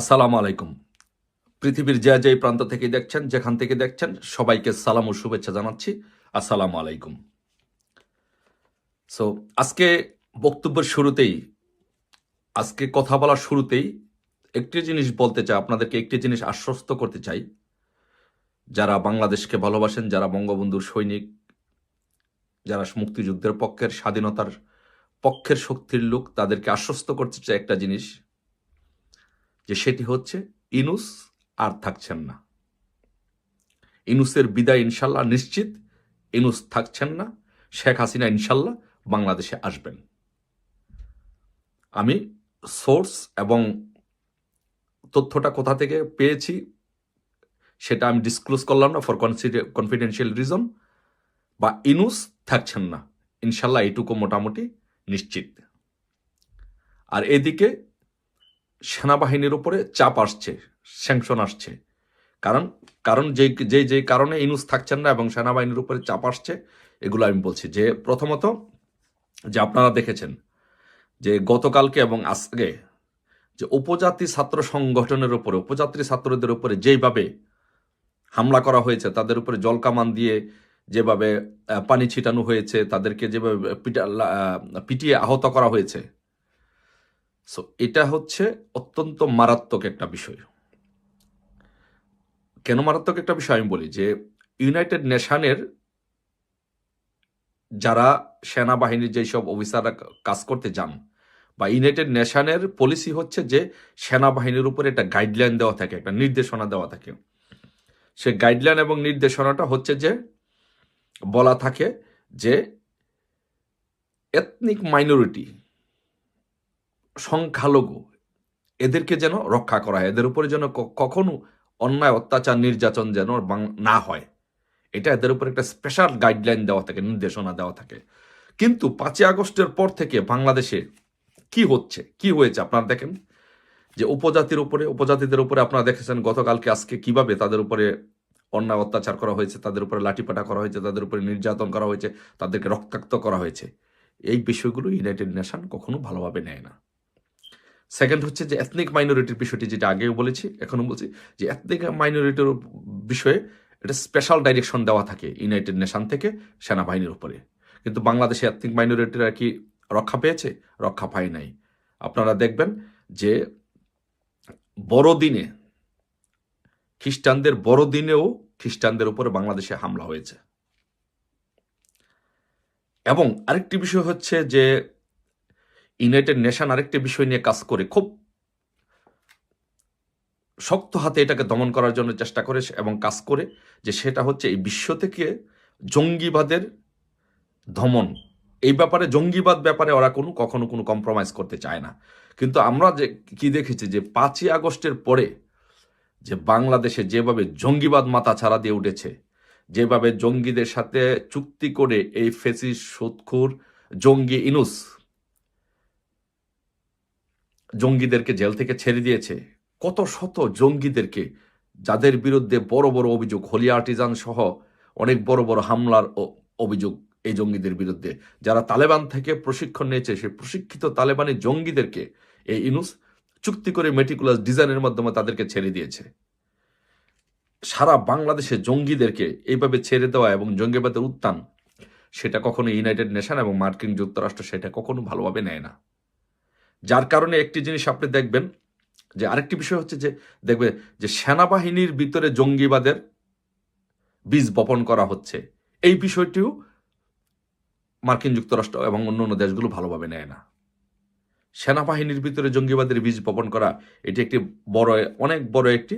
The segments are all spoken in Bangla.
আসসালামু আলাইকুম। পৃথিবীর যে যে প্রান্ত থেকে দেখছেন, যেখান থেকে দেখছেন, সবাইকে সালাম ও শুভেচ্ছা জানাচ্ছি। আসসালামু আলাইকুম। সো আজকে বক্তব্যের শুরুতেই, আজকে কথা বলার শুরুতেই একটি জিনিস বলতে চাই, আপনাদেরকে একটি জিনিস আশ্বস্ত করতে চাই। যারা বাংলাদেশকে ভালোবাসেন, যারা বঙ্গবন্ধুর সৈনিক, যারা মুক্তিযুদ্ধের পক্ষের স্বাধীনতার পক্ষের শক্তির লোক, তাদেরকে আশ্বস্ত করতে চাই একটা জিনিস। যে সেটি হচ্ছে ইনুস আর থাকছেন না। ইনুসের বিদায় ইনশাল্লাহ নিশ্চিত। ইনুস থাকছেন না, শেখ হাসিনা ইনশাল্লাহ বাংলাদেশে আসবেন। আমি সোর্স এবং তথ্যটা কোথা থেকে পেয়েছি সেটা আমি ডিসক্লোজ করলাম না ফর কনফিডেন্সিয়াল রিজন। বা ইনুস থাকছেন না, ইনশাল্লাহ এইটুকু মোটামুটি নিশ্চিত। আর এদিকে সেনাবাহিনীর উপরে চাপ আসছে স্যাংশন আসছে। কারণ কারণ যে যে যে কারণে ইনুস থাকছেন না এবং সেনাবাহিনীর উপরে চাপ আসছে, এগুলো আমি বলছি যে প্রথমত যে আপনারা দেখেছেন যে গতকালকে এবং আজকে যে উপজাতি ছাত্র সংগঠনের উপরে, উপজাতি ছাত্রদের উপরে যেইভাবে হামলা করা হয়েছে, তাদের উপরে জলকামান দিয়ে যেভাবে পানি ছিটানো হয়েছে, তাদেরকে যেভাবে পিটিয়ে আহত করা হয়েছে সো এটা হচ্ছে অত্যন্ত মারাত্মক একটা বিষয়। কেন মারাত্মক একটা বিষয় আমি বলি যে ইউনাইটেড নেশনের যারা সেনাবাহিনীর যেসব অফিসাররা কাজ করতে যান বা ইউনাইটেড নেশনের পলিসি হচ্ছে যে, সেনাবাহিনীর উপরে একটা গাইডলাইন দেওয়া থাকে, একটা নির্দেশনা দেওয়া থাকে। সে গাইডলাইন এবং নির্দেশনাটা হচ্ছে যে, বলা থাকে যে এথনিক মাইনরিটি সংখ্যালঘু, এদেরকে যেন রক্ষা করা হয়, এদের উপরে যেন কখনো অন্যায়, অত্যাচার, নির্যাতন যেন না হয়। এটা এদের উপর একটা স্পেশাল গাইডলাইন দেওয়া থাকে, নির্দেশনা দেওয়া থাকে। কিন্তু পাঁচই আগস্টের পর থেকে বাংলাদেশে কি হচ্ছে, কি হয়েছে আপনারা দেখেন? যে উপজাতির উপরে, উপজাতিদের উপরে আপনারা দেখেছেন গতকালকে, আজকে কীভাবে তাদের উপরে অন্যায়, অত্যাচার করা হয়েছে, তাদের উপরে লাঠিপাটা করা হয়েছে, তাদের উপরে নির্যাতন করা হয়েছে, তাদেরকে রক্তাক্ত করা হয়েছে। এই বিষয়গুলো ইউনাইটেড নেশন কখনো ভালোভাবে নেয় না। সেকেন্ড হচ্ছে যে এথনিক মাইনরিটির বিষয়টি যেটা আগেও বলেছি, এখনও বলছি, যে এথনিক মাইনরিটির বিষয়ে এটা স্পেশাল ডাইরেকশন দেওয়া থাকে ইউনাইটেড নেশান থেকে সেনাবাহিনীর উপরে। কিন্তু বাংলাদেশে এথনিক মাইনরিটিরা কি রক্ষা পেয়েছে? রক্ষা পায় নাই। আপনারা দেখবেন যে বড়দিনে, খ্রিস্টানদের বড়দিনেও খ্রিস্টানদের উপরে বাংলাদেশে হামলা হয়েছে। এবং আরেকটি বিষয় হচ্ছে যে ইউনাইটেড নেশন আরেকটি বিষয় নিয়ে কাজ করে, খুব শক্ত হাতে এটাকে দমন করার জন্য চেষ্টা করে এবং কাজ করে যে সেটা হচ্ছে এই বিশ্ব থেকে জঙ্গিবাদের দমন। এই ব্যাপারে, জঙ্গিবাদ ব্যাপারে ওরা কোনো কখনো কোনো কম্প্রোমাইজ করতে চায় না। কিন্তু আমরা যে কি দেখেছি যে পাঁচই আগস্টের পরে যে বাংলাদেশে যেভাবে জঙ্গিবাদ মাথা ছাড়া দিয়ে উঠেছে, যেভাবে জঙ্গিদের সাথে চুক্তি করে এই ফেসিস সুৎখুর জঙ্গি, ইনুস জঙ্গিদেরকে জেল থেকে ছেড়ে দিয়েছে। কত শত জঙ্গিদেরকে, যাদের বিরুদ্ধে বড় বড় অভিযোগ, হলি আর্টিজান সহ অনেক বড় বড় হামলার অভিযোগ এই জঙ্গিদের বিরুদ্ধে। যারা তালেবান থেকে প্রশিক্ষণ নিয়েছে, সেই প্রশিক্ষিত তালেবানি জঙ্গিদেরকে এই ইনুস চুক্তি করে মেটিকুলাস ডিজাইনের মাধ্যমে তাদেরকে ছেড়ে দিয়েছে। সারা বাংলাদেশে জঙ্গিদেরকে এইভাবে ছেড়ে দেওয়া এবং জঙ্গিবাদের উত্থান, সেটা কখনো ইউনাইটেড নেশন এবং মার্কিন যুক্তরাষ্ট্র সেটা কখনো ভালোভাবে নেয় না। যার কারণে একটি জিনিস আপনি দেখবেন, যে আরেকটি বিষয় হচ্ছে যে, দেখবে যে সেনাবাহিনীর ভিতরে জঙ্গিবাদের বীজ বপন করা হচ্ছে। এই বিষয়টিও মার্কিন যুক্তরাষ্ট্র এবং অন্য অন্য দেশগুলো ভালোভাবে নেয় না। সেনাবাহিনীর ভিতরে জঙ্গিবাদের বীজ বপন করা, এটি একটি বড়, অনেক বড় একটি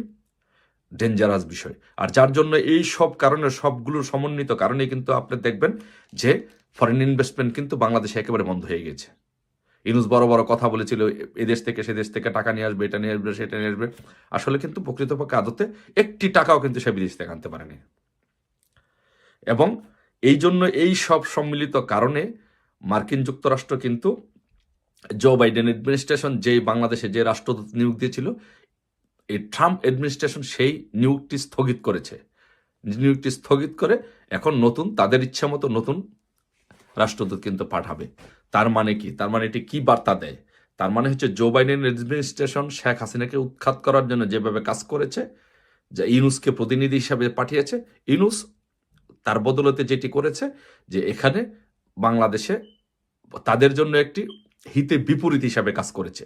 ডেঞ্জারাস বিষয়। আর যার জন্য এই সব কারণে সবগুলোর সমন্বিত কারণে কিন্তু আপনি দেখবেন যে ফরেন ইনভেস্টমেন্ট কিন্তু বাংলাদেশে একেবারে বন্ধ হয়ে গেছে। ইনুস বড় বড় কথা বলেছিল, এ দেশ থেকে সে দেশ থেকে টাকা নিয়ে আসবে, এটা নিয়ে আসবে, সেটা নিয়ে আসবে। আসলে কিন্তু প্রকৃতপক্ষে আদতে একটি টাকাও কিন্তু সে বিদেশ থেকে আনতে পারেনি। এবং এই জন্য এই সব সম্মিলিত কারণে মার্কিন যুক্তরাষ্ট্র কিন্তু জো বাইডেন অ্যাডমিনিস্ট্রেশন যে বাংলাদেশে যে রাষ্ট্রদূত নিয়োগ দিয়েছিল, এই ট্রাম্প অ্যাডমিনিস্ট্রেশন সেই নিয়োগটি স্থগিত করেছে। নিয়োগটি স্থগিত করে এখন নতুন, তাদের ইচ্ছা মতো নতুন রাষ্ট্রদূত কিন্তু পাঠাবে। তার মানে কি? তার মানে এটি কি বার্তা দেয়? তার মানে হচ্ছে জো বাইডেন অ্যাডমিনিস্ট্রেশন শেখ হাসিনাকে উৎখাত করার জন্য যেভাবে কাজ করেছে, যে ইনুসকে প্রতিনিধি হিসাবে পাঠিয়েছে ইনুস তার বদলতে যেটি করেছে, যে এখানে বাংলাদেশে তাদের জন্য একটি হিতে বিপরীত হিসাবে কাজ করেছে।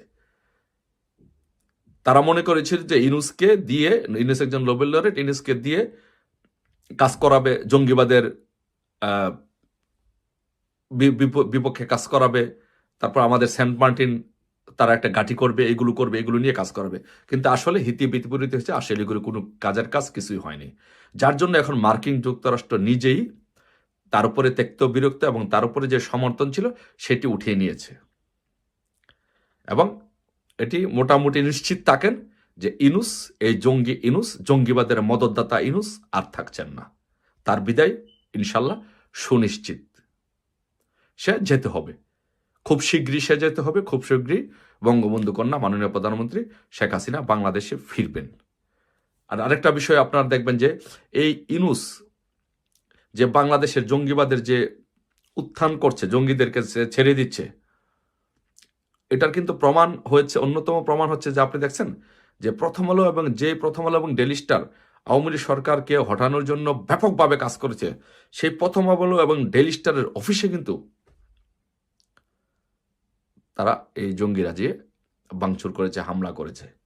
তারা মনে করেছিল যে ইনুসকে দিয়ে ইনুস একজন নোবেল লরেট ইনুসকে দিয়ে কাজ করাবে জঙ্গিবাদের বিপক্ষে কাজ করাবে, তারপর আমাদের সেন্ট মার্টিন, তারা একটা গাঠি করবে, এগুলো করবে, এগুলো নিয়ে কাজ করাবে। কিন্তু আসলে হিতি বিপরীত হচ্ছে আসলে এগুলো কোনো কাজের কাজ কিছুই হয়নি। যার জন্য এখন মার্কিন যুক্তরাষ্ট্র নিজেই তার উপরে ত্যক্ত বিরক্ত এবং তার উপরে যে সমর্থন ছিল, সেটি উঠিয়ে নিয়েছে। এবং এটি মোটামুটি নিশ্চিত থাকেন যে ইনুস, এই জঙ্গি ইনুস, জঙ্গিবাদের মদতদাতা ইনুস আর থাকছেন না। তার বিদায়, ইনশাল্লাহ, সুনিশ্চিত। সে যেতে হবে। খুব শীঘ্রই সে যেতে হবে, খুব শীঘ্রই বঙ্গবন্ধু কন্যা, মাননীয় প্রধানমন্ত্রী শেখ হাসিনা বাংলাদেশে ফিরবেন। আর আরেকটা বিষয় আপনারা দেখবেন যে, এই ইনুস যে বাংলাদেশের জঙ্গিবাদের যে উত্থান করছে, জঙ্গিদেরকে ছেড়ে দিচ্ছে, এটার কিন্তু প্রমাণ হয়েছে, অন্যতম প্রমাণ হচ্ছে যে আপনি দেখছেন যে প্রথম আলো এবং যে প্রথম আলো এবং ডেলি স্টার আওয়ামী লীগ সরকারকে হটানোর জন্য ব্যাপকভাবে কাজ করেছে, সেই প্রথম আলো এবং ডেলি স্টারের অফিসে কিন্তু তারা এই জঙ্গিরা যে বাংচুর করেছে, হামলা করেছে।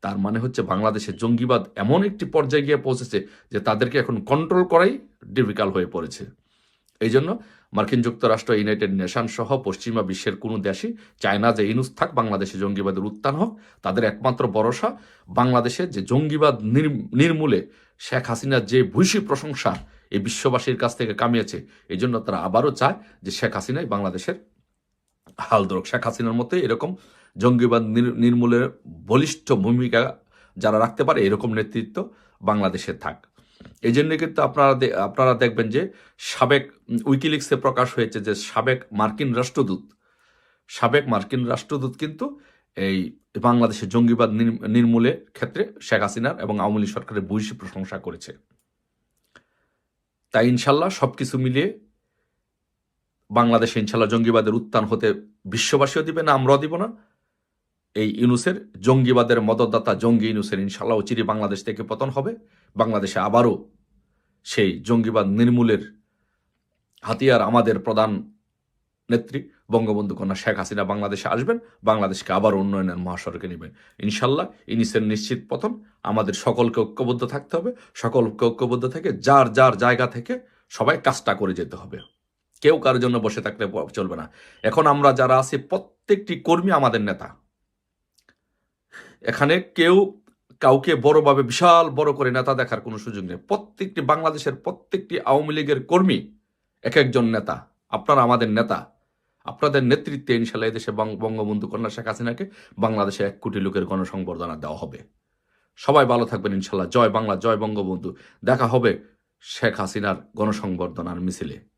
তার মানে হচ্ছে বাংলাদেশে জঙ্গিবাদ এমন একটি পর্যায়ে গিয়ে পৌঁছেছে যে তাদেরকে এখন কন্ট্রোল করাই ডিফিকাল্ট হয়ে পড়েছে। এই জন্য মার্কিন যুক্তরাষ্ট্র, ইউনাইটেড নেশন সহ পশ্চিমা বিশ্বের কোনো দেশই চায় না যে ইনুস থাক, বাংলাদেশে জঙ্গিবাদের উত্থান হোক। তাদের একমাত্র ভরসা বাংলাদেশে যে জঙ্গিবাদ নির- নির্মূলে শেখ হাসিনার যে ভূষী প্রশংসা এই বিশ্ববাসীর কাছ থেকে কামিয়েছে, এই জন্য তারা আবারও চায় যে শেখ হাসিনাই বাংলাদেশের হাল ধরুক শেখ হাসিনার মতো এরকম জঙ্গিবাদ নির- নির্মূলের বলিষ্ঠ ভূমিকা যারা রাখতে পারে, এরকম নেতৃত্ব বাংলাদেশে থাক। এই জন্য কিন্তু আপনারা আপনারা দেখবেন যে সাবেক, উইকিলিক্সে প্রকাশ হয়েছে যে সাবেক মার্কিন রাষ্ট্রদূত, সাবেক মার্কিন রাষ্ট্রদূত কিন্তু এই বাংলাদেশের জঙ্গিবাদ নির- নির্মূলের ক্ষেত্রে শেখ হাসিনার এবং আওয়ামী লীগ সরকারের বৈশী প্রশংসা করেছে। তাই ইনশাল্লাহ সবকিছু মিলিয়ে বাংলাদেশে ইনশাল্লাহ জঙ্গিবাদের উত্থান হতে বিশ্ববাসীও দিবে না, আমরাও দিব না। এই ইউনুসের জঙ্গিবাদের মদতদাতা জঙ্গি ইউনুসের ইনশাল্লাহ চিরি বাংলাদেশ থেকে পতন হবে। বাংলাদেশে আবারও সেই জঙ্গিবাদ নির্মূলের হাতিয়ার আমাদের প্রধান নেত্রী বঙ্গবন্ধু কন্যা শেখ হাসিনা বাংলাদেশে আসবেন, বাংলাদেশকে আবার উন্নয়নের মহাসড়কে নেবেন। ইনশাল্লাহ ইনিসের নিশ্চিত পতন আমাদের সকলকে ঐক্যবদ্ধ থাকতে হবে। সকলকে ঐক্যবদ্ধ থেকে, যার যার জায়গা থেকে সবাই কাজটা করে যেতে হবে। কেউ কারোর জন্য বসে থাকলে চলবে না। এখন আমরা যারা আছি, প্রত্যেকটি কর্মী আমাদের নেতা। এখানে কেউ কাউকে বড়ভাবে, বিশাল বড় করে নেতা দেখার কোনো সুযোগ নেই। প্রত্যেকটি বাংলাদেশের প্রত্যেকটি আওয়ামী লীগের কর্মী এক একজন নেতা। আপনারা আমাদের নেতা। আপনাদের নেতৃত্বে ইনশাল্লাহ এদেশে বং- বঙ্গবন্ধু কন্যা শেখ হাসিনাকে বাংলাদেশে এক কোটি লোকের গণসংবর্ধনা দেওয়া হবে। সবাই ভালো থাকবেন ইনশাল্লাহ। জয় বাংলা, জয় বঙ্গবন্ধু। দেখা হবে শেখ হাসিনার গণসংবর্ধনার মিছিলে।